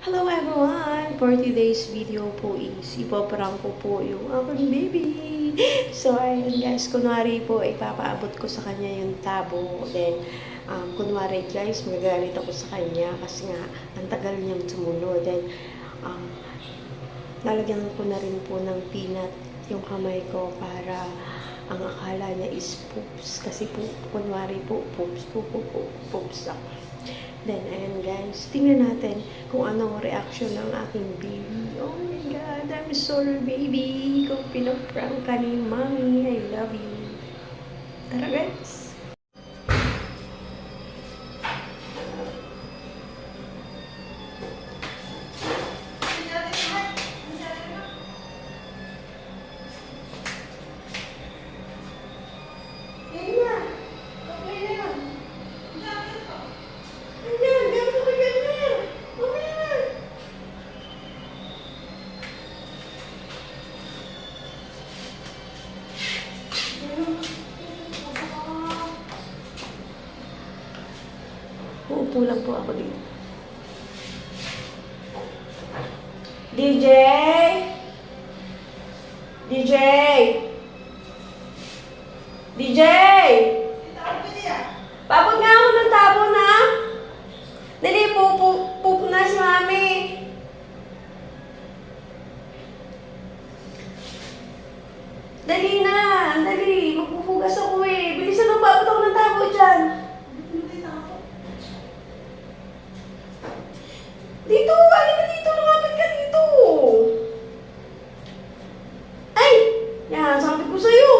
Hello everyone! For today's video po is ipaprank ko po yung aking baby. So ayun guys, kunwari po ipapaabot ko sa kanya yung tabo. Then, um, kunwari guys, magagalit ako sa kanya kasi nga ang tagal niyang sumunod. Then, um, lalagyan ko na rin po ng peanut yung kamay ko para ang akala niya is poops. Kasi po, kunwari po, poops, po, po, po, poops ako. Then, ayan guys, tingnan natin kung anong reaction ng aking baby. Oh my God, I'm sorry baby. Kung pinaprank ka ni mommy, I love you. Tara guys. Uupo lang po ako dito. DJ! DJ! DJ! Papag nga ako ng tabo na. Dali, pupo na si mami. Dali na, dali. Magpupugas ako eh. Bilisan mo, papag ako ng tabo dyan. Dito, alin ka dito. Lumapit ka dito. Ay! Yan, sabi ko sa'yo,